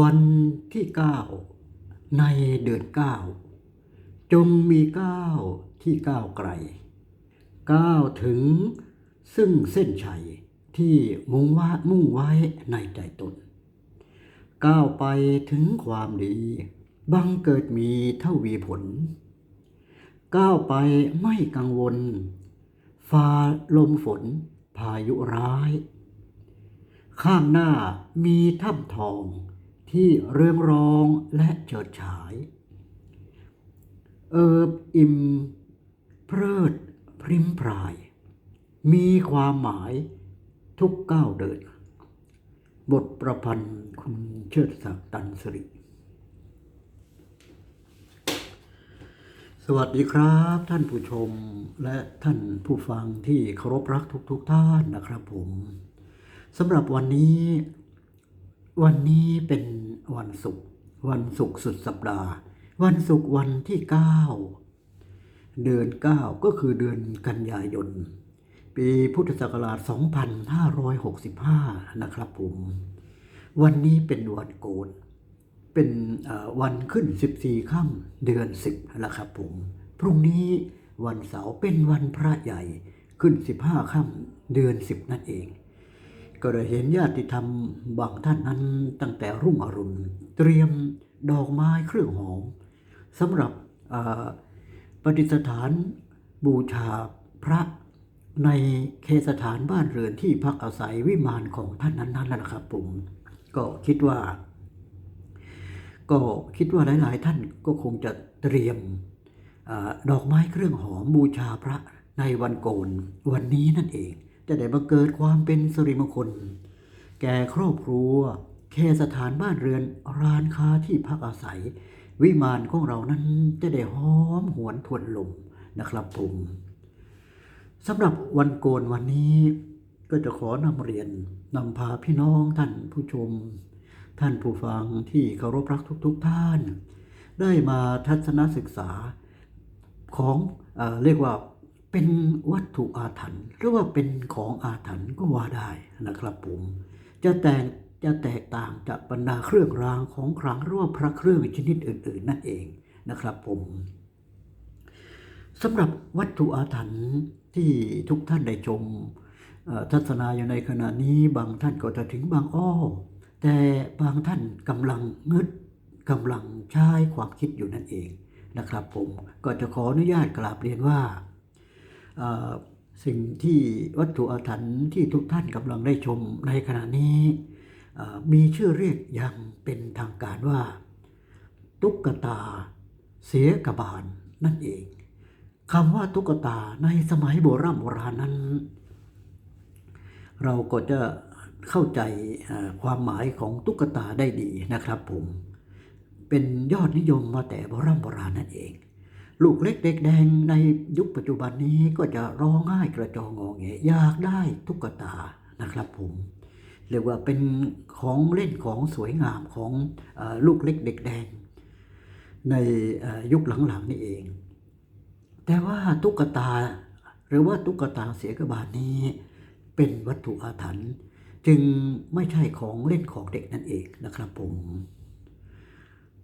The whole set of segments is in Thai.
วันที่เก้าในเดือนเก้าจงมีก้าวที่ก้าวไกลก้าวถึงซึ่งเส้นชัยที่มุ่งว่ามุ่งไว้ในใจตนก้าวไปถึงความดี บังเกิดมีเท่าวีผล ก้าวไปไม่กังวลฝ่าลมฝนพายุร้าย ข้างหน้ามีถ้ำทอง ที่เรืองรองและเฉิดฉาย เอิบอิ่ม เพลิดพริมพราย มีความหมายทุกก้าวเดิน บทประพันธ์คุณเชิดศักดิ์ตันสริสวัสดีครับ ท่านผู้ชมและท่านผู้ฟังที่เคารพรักทุกๆทท่านนะครับผมสำหรับวันนี้ วันนี้เป็นวันศุกร์วันศุกร์สุดสัปดาห์ วันศุกร์วันที่ 9 เดือน 9 ก็คือเดือนกันยายน ปีพุทธศักราช 2565 นะครับผม วันนี้เป็นวันโกน เป็นวันขึ้น 14 ค่ำเดือน 10 นะครับผม พรุ่งนี้วันเสาร์เป็นวันพระใหญ่ขึ้น 15 ค่ำเดือน 10 นั่นเอง ก็ได้เห็นญาติธรรมบางท่านนั้นตั้งแต่รุ่งอรุณ เตรียมดอกไม้เครื่องหอมสำหรับประดิษฐานบูชาพระในเคสถานบ้านเรือนที่พักอาศัยวิมานของท่านนั้นๆแล้วนะครับผมก็คิดว่า ก็คิดว่าหลายๆ ท่านก็คงจะเตรียมอดอกไม้เครื่องหอมบูชาพระในวันโกนวันนี้นั่นเอง จะได้บังเกิดความเป็นสิริมงคล แก่ครอบครัว แค่สถานบ้านเรือนร้านค้าที่พักอาศัย วิมานของเรานั้นจะได้หอมหวนทวนลมนะครับผมสำหรับวันโกนวันนี้ก็จะขอนำเรียนนำพาพี่น้องท่านผู้ชม ท่านผู้ฟังที่เคารพรักทุก ๆท่าน ได้มาทัศนศึกษาของเออเรียกว่า เป็นวัตถุอาถรรพ์หรือว่าเป็นของอาถรรพ์ก็ว่าได้นะครับผม จะแตกจะแตกต่างจากบรรดาเครื่องรางของขลังหรือว่าพระเครื่องชนิดอื่น ๆ นั่นเองนะครับผมสำหรับวัตถุอาถรรพ์ที่ทุกท่านได้ชมทัศนาอยู่ในขณะนี้บางท่านก็จะถึงบางอ้อ แต่บางท่านกำลังงึดกำลังใช้ความคิดอยู่นั่นเองนะครับผมก็จะขออนุญาตกราบเรียนว่า สิ่งที่วัตถุอาถรรพ์ที่ทุกท่านกำลังได้ชมในขณะนี้มีชื่อเรียกอย่างเป็นทางการว่า ตุ๊กตาเสียกบาลนั่นเองคำว่าตุ๊กตาในสมัยโบราณโบราณนั้น เราก็จะเข้าใจความหมายของตุ๊กตาได้ดีนะครับผม เป็นยอดนิยมมาแต่โบราณโบราณนั่นเอง ลูกเล็กเด็กแดงในยุคปัจจุบันนี้ก็จะร้องไห้กระจองงอแงอยากได้ตุ๊กตานะครับผมเรียกว่าเป็นของเล่นของสวยงามของอลูกเล็กเด็กแดง ในยุคหลังๆนี่เอง แต่ว่าตุ๊กตาหรือว่าตุ๊กตาเสียกบาลนี้ เป็นวัตถุอาถรรพ์จึงไม่ใช่ของเล่นของเด็กนั่นเองนะครับผม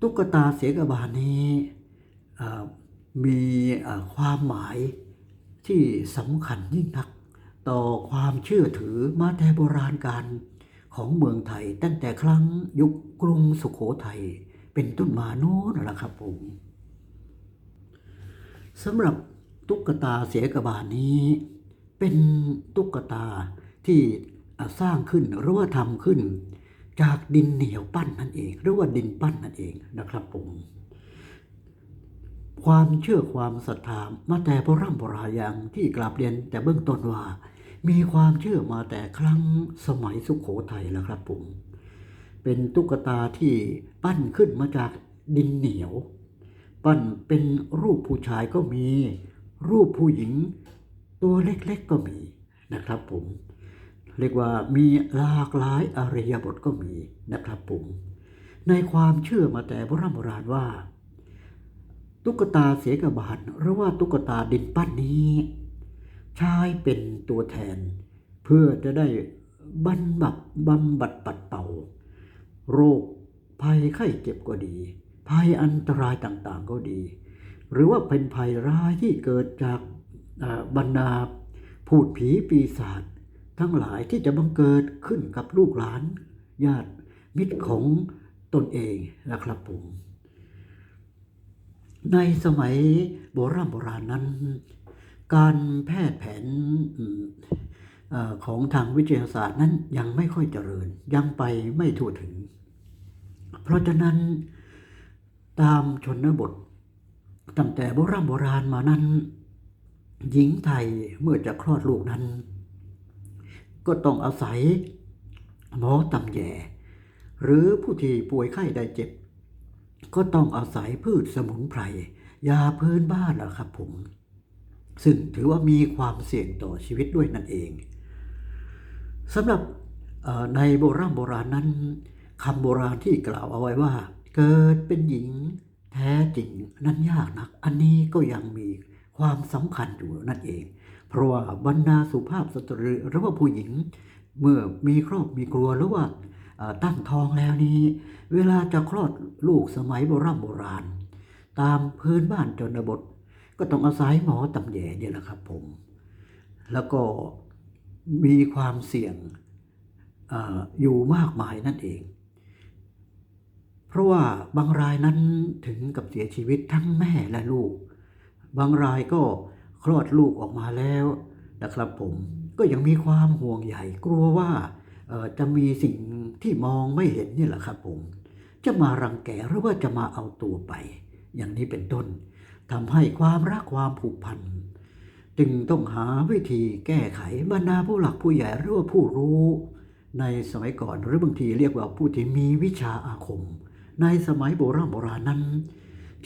ตุ๊กตาเสียกบาลนี้ มีความหมายที่สำคัญยิ่งนัก ต่อความเชื่อถือมาแต่โบราณการของเมืองไทยตั้งแต่ครั้งยุคกรุงสุขโขทัยเป็นต้นมาโน้นละครับผมสำหรับตุ๊กตาเสียกบาลนี้ เป็นตุ๊กตาที่สร้างขึ้นหรือว่าทำขึ้น จากดินเหนียวปั้นนั่นเอง หรือว่าดินปั้นนั่นเองนะครับผม ความเชื่อความศรัทธามาแต่โบราณโบราณอย่างที่กราบเรียนแต่เบื้องต้นว่า มีความเชื่อมาแต่ครั้งสมัยสุขโขทัยแล้วครับผมเป็นตุ๊กตาที่ปั้นขึ้นมาจากดินเหนียว ปั้นเป็นรูปผู้ชายก็มี รูปผู้หญิง ตัวเล็กๆก็มีนะครับผม เรียกว่ามีหลากหลายอริยบทก็มีนะครับผม ในความเชื่อมาแต่โบราณโบราณว่า ตุ๊กตาเสกบาลหรือว่าตุ๊กตาดินปั้นนี้ ใช้เป็นตัวแทน เพื่อจะได้บรรบับบำบัดปัดเป่า โรคภัยไข้เจ็บก็ดี ภัยอันตรายต่างๆก็ดี หรือว่าเป็นภัยร้ายที่เกิดจากบรรดาพูดผีปีศาจทั้งหลายที่จะบังเกิดขึ้นกับลูกหลาน ญาติมิตรของตนเองนะครับผม ในสมัยโบราณโบราณนั้น การแพทย์แผนของทางวิทยาศาสตร์นั้นยังไม่ค่อยเจริญ ยังไปไม่ทั่วถึง เพราะฉะนั้นตามชนบท ตั้งแต่โบราณโบราณมานั้น หญิงไทยเมื่อจะคลอดลูกนั้น ก็ต้องอาศัยหมอตำแยหรือผู้ที่ป่วยไข้ได้เจ็บ ก็ต้องอาศัยพืชสมุนไพรยาพื้นบ้านนะครับผม ซึ่งถือว่ามีความเสี่ยงต่อชีวิตด้วยนั่นเองสำหรับในโบราณโบราณนั้นคำโบราณที่กล่าวเอาไว้ว่า เกิดเป็นหญิงแท้จริงนั้นยากนัก อันนี้ก็ยังมีความสำคัญอยู่นั่นเอง เพราะว่าบรรดาสุภาพสตรีหรือว่าผู้หญิง เมื่อมีครอบมีครัวหรือว่า ตั้งท้องแล้วนี้ เวลาจะคลอดลูกสมัยโบราณโบราณ ตามพื้นบ้านจนบท ก็ต้องอาศัยหมอตำแยเนี่ยแหละครับผม แล้วก็มีความเสี่ยงออยู่มากมายนั่นเอง เพราะว่าบางรายนั้นถึงกับเสียชีวิตทั้งแม่และลูก บางรายก็คลอดลูกออกมาแล้วนะครับผมก็ยังมีความห่วงใยกลัวว่าจะมีสิ่ง ที่มองไม่เห็นนี่แหละครับผม จะมารังแกหรือว่าจะมาเอาตัวไป อย่างนี้เป็นต้นทำให้ความรักความผูกพันจึงต้องหาวิธีแก้ไขบรรดาผู้หลักผู้ใหญ่หรือว่าผู้รู้ ในสมัยก่อนหรือบางทีเรียกว่าผู้ที่มีวิชาอาคม ในสมัยโบราณโบราณนั้น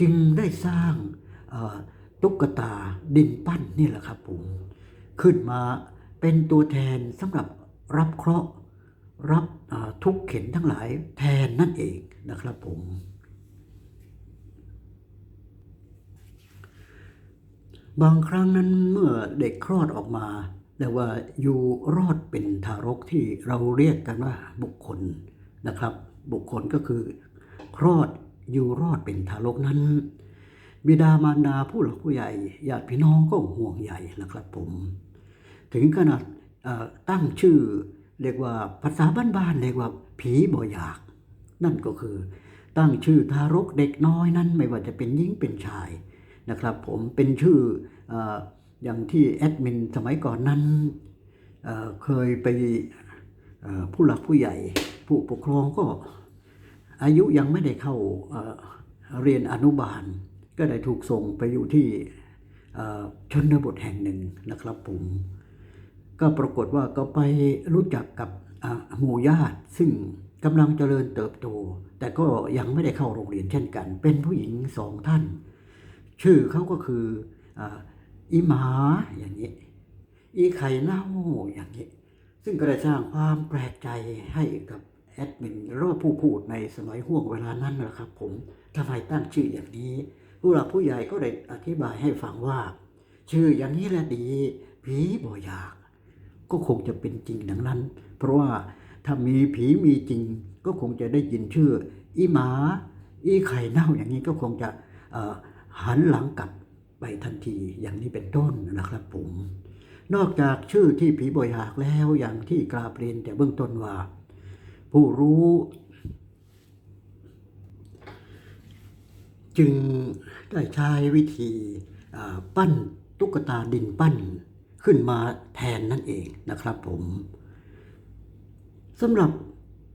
จึงได้สร้างตุ๊กตาดินปั้นนี่แหละครับผมขึ้นมาเป็นตัวแทนสำหรับรับเคราะห์ รับทุกข์เข็นทั้งหลายแทนนั่นเองนะครับผม บางครั้งนั้นเมื่อเด็กคลอดออกมาแต่ว่าอยู่รอดเป็นทารกที่เราเรียกกันว่าบุคคลนะครับ บุคคลก็คือ คลอดอยู่รอดเป็นทารกนั้น บิดามารดาผู้หลักผู้ใหญ่ญาติพี่น้องก็ห่วงใยนะครับผม ถึงขนาดตั้งชื่อ เรียกว่าภาษาบ้านๆเรียกว่าผีบ่อยาก นั่นก็คือ ตั้งชื่อทารกเด็กน้อยนั้นไม่ว่าจะเป็นหญิงเป็นชายนะครับ ผมเป็นชื่อออย่างที่แอดมินสมัยก่อนนั้นเเคยไปผู้หลักผู้ใหญ่ ผู้ปกครองก็อายุยังไม่ได้เข้าเอ่อเรียนอนุบาล ก็ได้ถูกส่งไปอยู่ที่ชนบทแห่งหนึ่งนะครับผม ก็ปรากฏว่าก็ไปรู้จักกับหมู่ญาติ ซึ่งกำลังเจริญเติบโต แต่ก็ยังไม่ได้เข้าโรงเรียนเช่นกัน เป็นผู้หญิงสองท่าน ชื่อเขาก็คืออาอีหมาอย่างนี้ อีไข่เน่าอย่างนี้ ซึ่งก็ได้สร้างความแปลกใจให้กับแอดมินหรือว่าผู้พูดในสมัยห่วงเวลานั้นนะครับผมทำไมตั้งชื่ออย่างนี้ ผู้หลักผู้ใหญ่ก็ได้อธิบายให้ฟังว่า ชื่ออย่างนี้แหละดีผีบ่อยาก ก็คงจะเป็นจริงดังนั้น เพราะว่าถ้ามีผีมีจริง ก็คงจะได้ยินชื่อ อีหมา อีไข่เน่าอย่างนี้ก็คงจะหันหลังกลับไปทันทีอย่างนี้เป็นต้นนะครับผมนอกจากชื่อที่ผีบอยหากแล้วอย่างที่กราบเรียนแต่เบื้องต้นว่า ผู้รู้ จึงได้ใช้วิธีปั้นตุ๊กตาดินปั้น ขึ้นมาแทนนั่นเองนะครับผมสำหรับ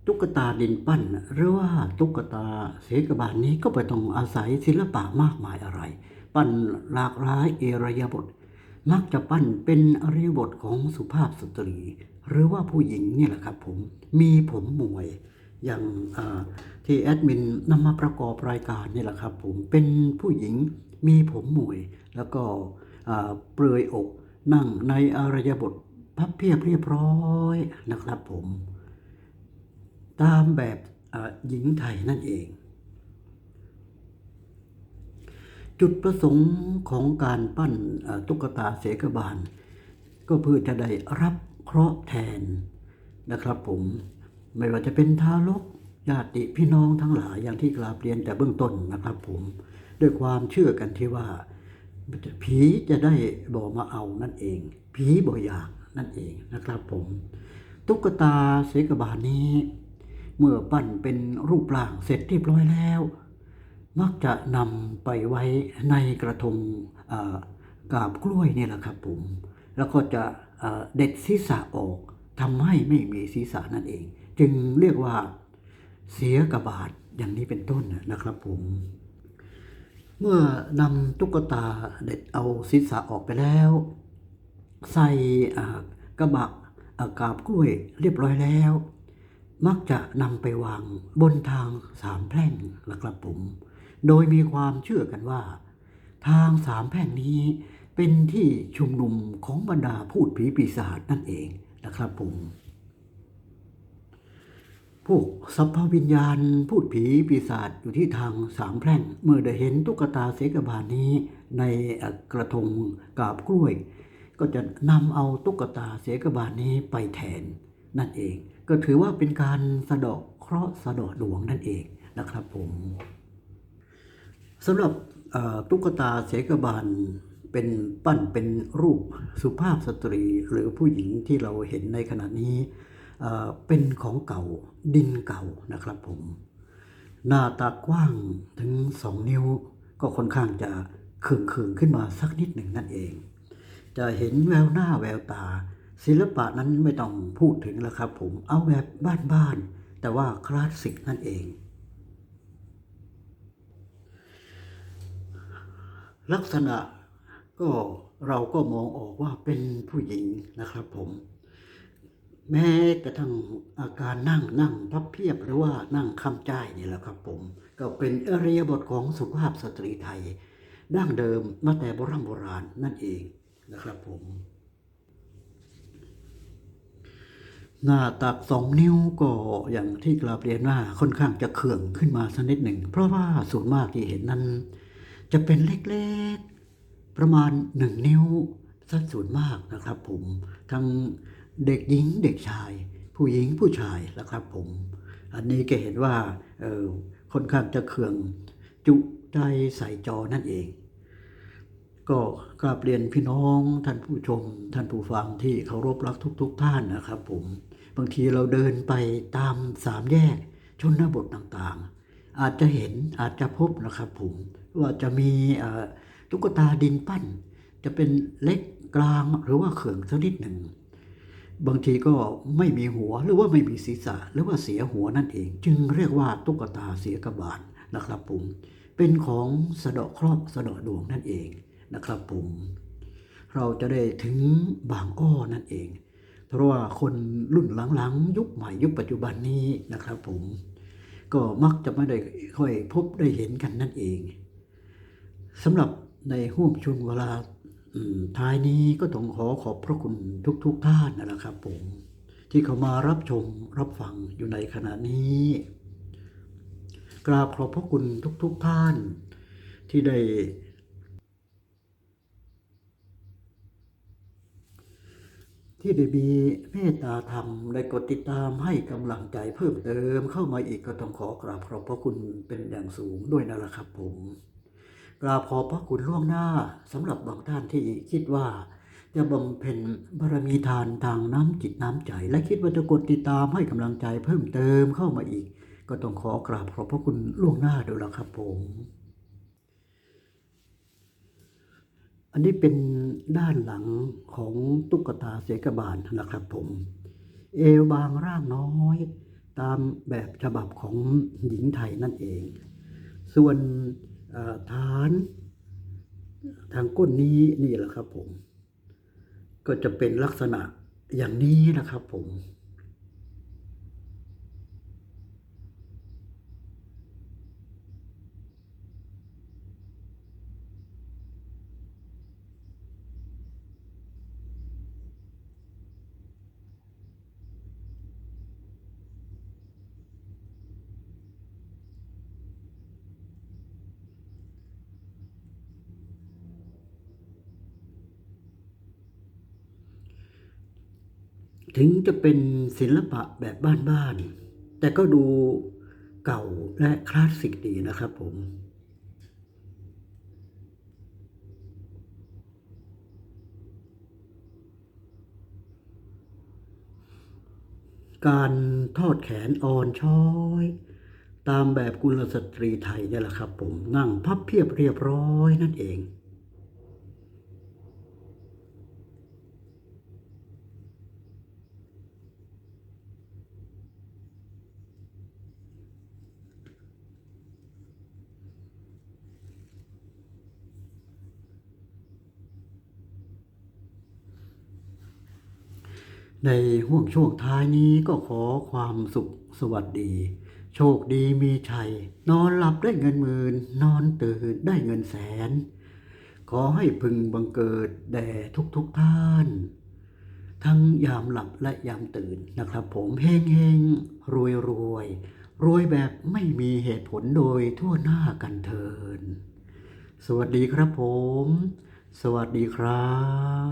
ตุ๊กตาดินปั้น หรือว่าตุ๊กตาเสกบาลนี้ก็ไปต้องอาศัยศิลปะมากมายอะไร ปั้นหลากหลายเอรยาบท มักจะปั้นเป็นอริยบทของสุภาพสตรี หรือว่าผู้หญิงเนี่ยแหละครับผมมีผมมวยอย่างที่แอดมินนำมาประกอบรายการนี่แหละครับผมเป็นผู้หญิงมีผมมวย แล้วก็เปลือยอก นั่งในอารยบทพับเพียบเรียบร้อยนะครับผม ตามแบบหญิงไทยนั่นเอง จุดประสงค์ของการปั้นตุ๊กตาเสกบาล ก็เพื่อจะได้รับเคราะห์แทนนะครับผมไม่ว่าจะเป็นทารกญาติพี่น้องทั้งหลายอย่างที่กราบเรียนแต่เบื้องต้นนะครับผม ด้วยความเชื่อกันที่ว่า ผีจะได้บอกมาเอานั่นเอง ผีบ่อยากนั่นเองนะครับผม ตุ๊กตาเสกบาลนี้ เมื่อปั้นเป็นรูปร่างเสร็จเรียบร้อยแล้ว มักจะนำไปไว้ในกระทงกาบกล้วยนี่แหละครับผม แล้วก็จะเด็ดศีรษะออกทำให้ไม่มีศีรษะนั่นเอง จึงเรียกว่าเสียกบาทอย่างนี้เป็นต้นนะครับผม เมื่อนำตุ๊กตาเด็ดเอาศีรษะออกไปแล้ว ใส่กระบะอากาบกล้วยเรียบร้อยแล้ว มักจะนำไปวางบนทางสามแพร่งนะครับผม โดยมีความเชื่อกันว่า ทางสามแพร่งนี้เป็นที่ชุมนุมของบรรดาพูดผีปีศาจนั่นเองนะครับผม พวกสัพพวิญญาณ พูดผีปีศาจอยู่ที่ทางสามแพร่ง เมื่อได้เห็นตุ๊กตาเสกบาลนี้ในกระทงกาบกล้วย ก็จะนำเอาตุ๊กตาเสกบาลนี้ไปแทน นั่นเอง ก็ถือว่าเป็นการสะเดาะเคราะห์สะเดาะดวงนั่นเองนะครับผมสำหรับตุ๊กตาเสกบาลเป็นปั้นเป็นรูปสุภาพสตรีหรือผู้หญิงที่เราเห็นในขณะนี้ เป็นของเก่าดินเก่านะครับผม หน้าตากว้างถึงสองนิ้ว ก็ค่อนข้างจะเคืองเคืองขึ้นมาสักนิดหนึ่งนั่นเอง จะเห็นแววหน้าแววตา ศิลปะนั้นไม่ต้องพูดถึงแล้วครับผมเอาแบบบ้านๆแต่ว่าคลาสสิกนั่นเองลักษณะก็เราก็มองออกว่าเป็นผู้หญิงนะครับผม แม้กระทั่งอาการนั่งนั่งพับเพียบหรือว่านั่งคำใจนี่แหละครับผม ก็เป็นอริยบทของสุภาพสตรีไทย ดั้งเดิมมาแต่โบราณโบราณนั่นเองนะครับผม หน้าตักสองนิ้วก็อย่างที่กราบเรียนว่าค่อนข้างจะเขื่องขึ้นมาสักนิดหนึ่ง เพราะว่าส่วนมากที่เห็นนั้น จะเป็นเล็กๆ ประมาณหนึ่งนิ้วสัดส่วนมากนะครับผมทั้ง เด็กหญิงเด็กชาย ผู้หญิงผู้ชายนะครับผม อันนี้ก็เห็นว่าเออค่อนข้างจะเขื่องจุใจใส่จอนั่นเอง ก็กราบเรียนพี่น้องท่านผู้ชม ท่านผู้ฟังที่เคารพรักทุกๆท่านนะครับผมบางทีเราเดินไปตามสามแยกชนบทต่างๆ อาจจะเห็นอาจจะพบนะครับผมว่าจะมีตุ๊กตาดินปั้น จะเป็นเล็กกลางหรือว่าเขื่องสักนิดหนึ่ง บางทีก็ไม่มีหัวหรือว่าไม่มีศีรษะ หรือว่าเสียหัวนั่นเอง จึงเรียกว่าตุ๊กตาเสียกบาลนะครับผมเป็นของสะเดาะคราะห์สะเดาะดวงนั่นเองนะครับผมเราจะได้ถึงบางอ้อนั่นเอง เพราะว่าคนรุ่นหลังๆ ยุคใหม่ยุคปัจจุบันนี้นะครับผมก็มักจะไม่ได้ค่อยพบได้เห็นกันนั่นเองสำหรับในห่วงช่วงเวลา ท้ายนี้ก็ต้องขอขอบพระคุณทุกๆทท่านนะครับผม ที่เขามารับชมรับฟังอยู่ในขณะนี้ กราบขอบพระคุณทุกๆทท่าน ที่ได้ ที่ได้มีเมตตาธรรมได้กดติดตามให้กำลังใจเพิ่มเติมเข้ามาอีกก็ต้องขอกราบขอบพระคุณเป็นอย่างสูงด้วยนะครับผม กราบขอบพระคุณล่วงหน้าสำหรับบางท่านที่คิดว่า จะบำเพ็ญบารมีทานทางน้ำจิตน้ำใจ และคิดว่าจะกดติดตามให้กำลังใจเพิ่มเติมเข้ามาอีก ก็ต้องขอกราบขอบพระคุณล่วงหน้าด้วยละครับผม อันนี้เป็นด้านหลังของตุ๊กตาเสกบาลนะครับผม เอวบางร่างน้อย ตามแบบฉบับของหญิงไทยนั่นเอง ส่วน ฐานทางก้นนี้นี่แหละครับผม ก็จะเป็นลักษณะอย่างนี้นะครับผม ถึงจะเป็นศิลปะแบบบ้านๆ แต่ก็ดูเก่าและคลาสสิกดีนะครับผม การทอดแขนอ่อนช้อย ตามแบบกุลสตรีไทยเนี่ยแหละครับผม นั่งพับเพียบเรียบร้อยนั่นเอง ในห่วงช่วงท้ายนี้ก็ขอความสุขสวัสดี โชคดีมีชัย นอนหลับได้เงินหมื่น นอนตื่นได้เงินแสน ขอให้พึงบังเกิดแด่ทุกๆทท่าน ทั้งยามหลับและยามตื่นนะครับผมเฮงเฮงรวยรวยรวยแบบไม่มีเหตุผลโดยทั่วหน้ากันเทิน สวัสดีครับผม สวัสดีครับ